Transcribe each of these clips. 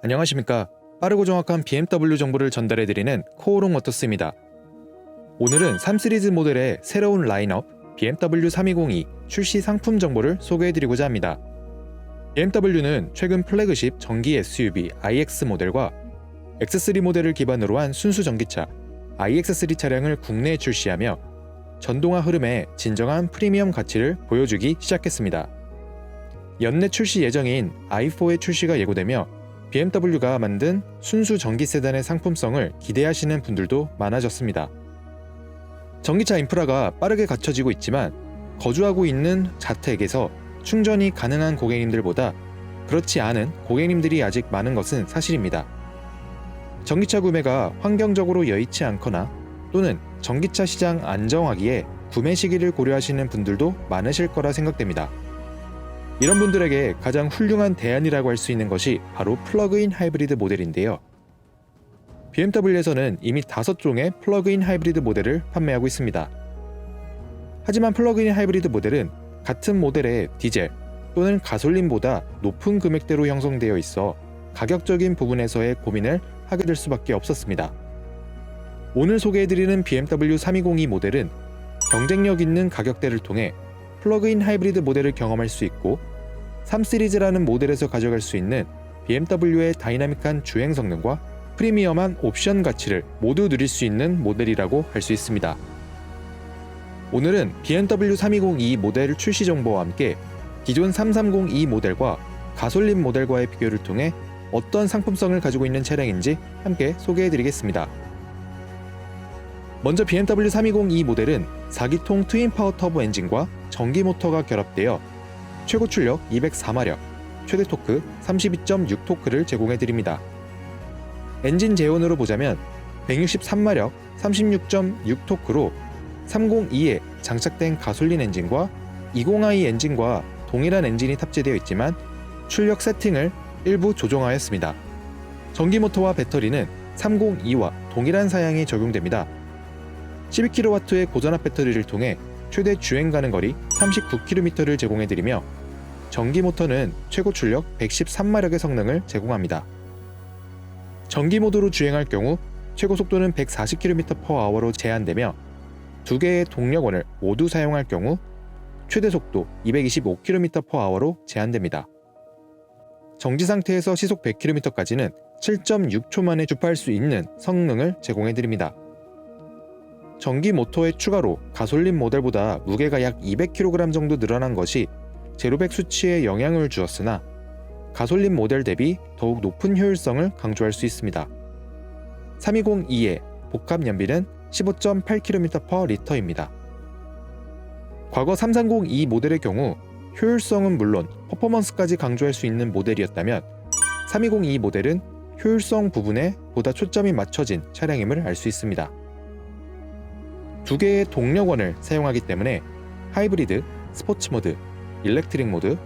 안녕하십니까. 빠르고 정확한 BMW 정보를 전달해드리는 코오롱 워터스입니다. 오늘은 3 시리즈 모델의 새로운 라인업 BMW 3202 출시 상품 정보를 소개해드리고자 합니다. BMW는 최근 플래그십 전기 SUV iX 모델과 X3 모델을 기반으로 한 순수 전기차 iX3 차량을 국내에 출시하며 전동화 흐름의 진정한 프리미엄 가치를 보여주기 시작했습니다. 연내 출시 예정인 i4의 출시가 예고되며 BMW가 만든 순수 전기 세단의 상품성을 기대하시는 분들도 많아졌습니다. 전기차 인프라가 빠르게 갖춰지고 있지만 거주하고 있는 자택에서 충전이 가능한 고객님들보다 그렇지 않은 고객님들이 아직 많은 것은 사실입니다. 전기차 구매가 환경적으로 여의치 않거나 또는 전기차 시장 안정화기에 구매 시기를 고려하시는 분들도 많으실 거라 생각됩니다. 이런 분들에게 가장 훌륭한 대안이라고 할 수 있는 것이 바로 플러그인 하이브리드 모델인데요. BMW에서는 이미 5종의 플러그인 하이브리드 모델을 판매하고 있습니다. 하지만 플러그인 하이브리드 모델은 같은 모델의 디젤 또는 가솔린보다 높은 금액대로 형성되어 있어 가격적인 부분에서의 고민을 하게 될 수밖에 없었습니다. 오늘 소개해드리는 BMW 3202 모델은 경쟁력 있는 가격대를 통해 플러그인 하이브리드 모델을 경험할 수 있고 3 시리즈라는 모델에서 가져갈 수 있는 BMW의 다이나믹한 주행 성능과 프리미엄한 옵션 가치를 모두 누릴 수 있는 모델이라고 할 수 있습니다. 오늘은 BMW 3202 모델 출시 정보와 함께 기존 3302 모델과 가솔린 모델과의 비교를 통해 어떤 상품성을 가지고 있는 차량인지 함께 소개해 드리겠습니다. 먼저 BMW 3202 모델은 4기통 트윈 파워 터보 엔진과 전기 모터가 결합되어 최고 출력 204마력, 최대 토크 32.6 토크를 제공해 드립니다. 엔진 제온으로 보자면 163마력 36.6 토크로 302에 장착된 가솔린 엔진과 20i 엔진과 동일한 엔진이 탑재되어 있지만 출력 세팅을 일부 조정하였습니다. 전기 모터와 배터리는 302와 동일한 사양이 적용됩니다. 12kW의 고전압 배터리를 통해 최대 주행 가능 거리 39km를 제공해드리며 전기 모터는 최고 출력 113마력의 성능을 제공합니다. 전기 모드로 주행할 경우 최고 속도는 140km/h로 제한되며 두 개의 동력원을 모두 사용할 경우 최대 속도 225km/h로 제한됩니다. 정지 상태에서 시속 100km까지는 7.6초 만에 주파할 수 있는 성능을 제공해 드립니다. 전기 모터의 추가로 가솔린 모델보다 무게가 약 200kg 정도 늘어난 것이 제로백 수치에 영향을 주었으나 가솔린 모델 대비 더욱 높은 효율성을 강조할 수 있습니다. 3202의 복합 연비는 15.8km/L입니다. 과거 3302 모델의 경우 효율성은 물론 퍼포먼스까지 강조할 수 있는 모델이었다면 3202 모델은 효율성 부분에 보다 초점이 맞춰진 차량임을 알 수 있습니다. 두 개의 동력원을 사용하기 때문에 하이브리드, 스포츠 모드, 일렉트릭 모드,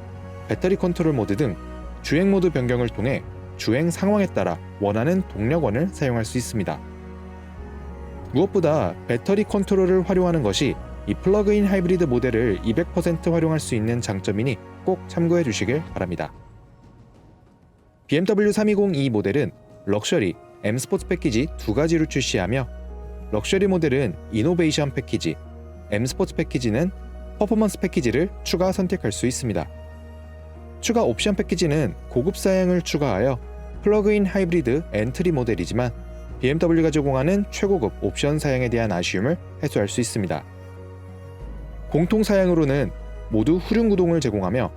배터리 컨트롤 모드 등 주행 모드 변경을 통해 주행 상황에 따라 원하는 동력원을 사용할 수 있습니다. 무엇보다 배터리 컨트롤을 활용하는 것이 이 플러그인 하이브리드 모델을 200% 활용할 수 있는 장점이니 꼭 참고해 주시길 바랍니다. BMW 3202 모델은 럭셔리, M 스포츠 패키지 두 가지로 출시하며 럭셔리 모델은 이노베이션 패키지, M 스포츠 패키지는 퍼포먼스 패키지를 추가 선택할 수 있습니다. 추가 옵션 패키지는 고급 사양을 추가하여 플러그인 하이브리드 엔트리 모델이지만 BMW가 제공하는 최고급 옵션 사양에 대한 아쉬움을 해소할 수 있습니다. 공통 사양으로는 모두 후륜 구동을 제공하며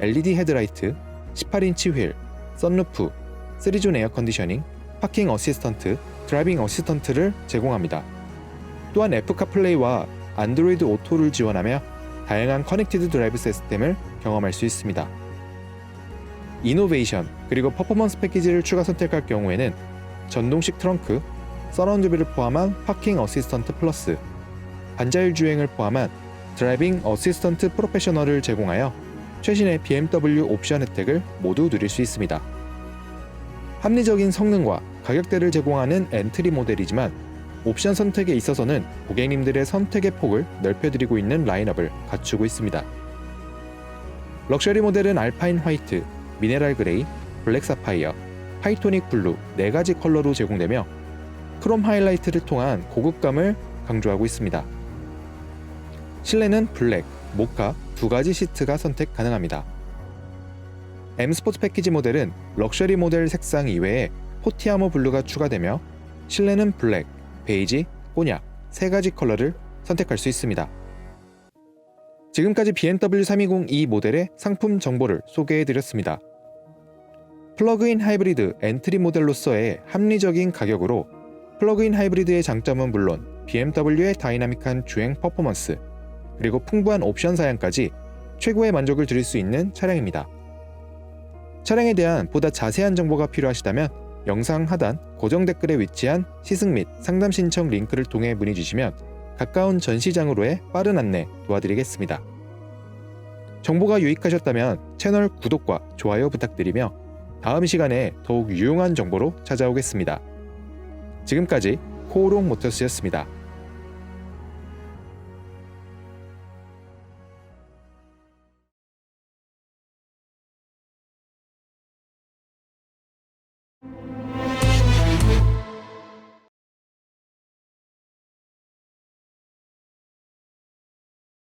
LED 헤드라이트, 18인치 휠, 썬루프, 3존 에어 컨디셔닝, 파킹 어시스턴트, 드라이빙 어시스턴트를 제공합니다. 또한 애플카플레이와 안드로이드 오토를 지원하며 다양한 커넥티드 드라이브 시스템을 경험할 수 있습니다. 이노베이션 그리고 퍼포먼스 패키지를 추가 선택할 경우에는 전동식 트렁크, 서라운드뷰를 포함한 파킹 어시스턴트 플러스, 반자율 주행을 포함한 드라이빙 어시스턴트 프로페셔널을 제공하여 최신의 BMW 옵션 혜택을 모두 누릴 수 있습니다. 합리적인 성능과 가격대를 제공하는 엔트리 모델이지만 옵션 선택에 있어서는 고객님들의 선택의 폭을 넓혀드리고 있는 라인업을 갖추고 있습니다. 럭셔리 모델은 알파인 화이트, 미네랄 그레이, 블랙 사파이어, 하이토닉 블루 4가지 컬러로 제공되며 크롬 하이라이트를 통한 고급감을 강조하고 있습니다. 실내는 블랙, 모카 두 가지 시트가 선택 가능합니다. M 스포츠 패키지 모델은 럭셔리 모델 색상 이외에 포티아모 블루가 추가되며 실내는 블랙, 베이지, 꼬냑 세 가지 컬러를 선택할 수 있습니다. 지금까지 BMW 320e 모델의 상품 정보를 소개해 드렸습니다. 플러그인 하이브리드 엔트리 모델로서의 합리적인 가격으로 플러그인 하이브리드의 장점은 물론 BMW의 다이나믹한 주행 퍼포먼스 그리고 풍부한 옵션 사양까지 최고의 만족을 드릴 수 있는 차량입니다. 차량에 대한 보다 자세한 정보가 필요하시다면 영상 하단 고정 댓글에 위치한 시승 및 상담 신청 링크를 통해 문의 주시면 가까운 전시장으로의 빠른 안내 도와드리겠습니다. 정보가 유익하셨다면 채널 구독과 좋아요 부탁드리며 다음 시간에 더욱 유용한 정보로 찾아오겠습니다. 지금까지 코오롱 모터스였습니다.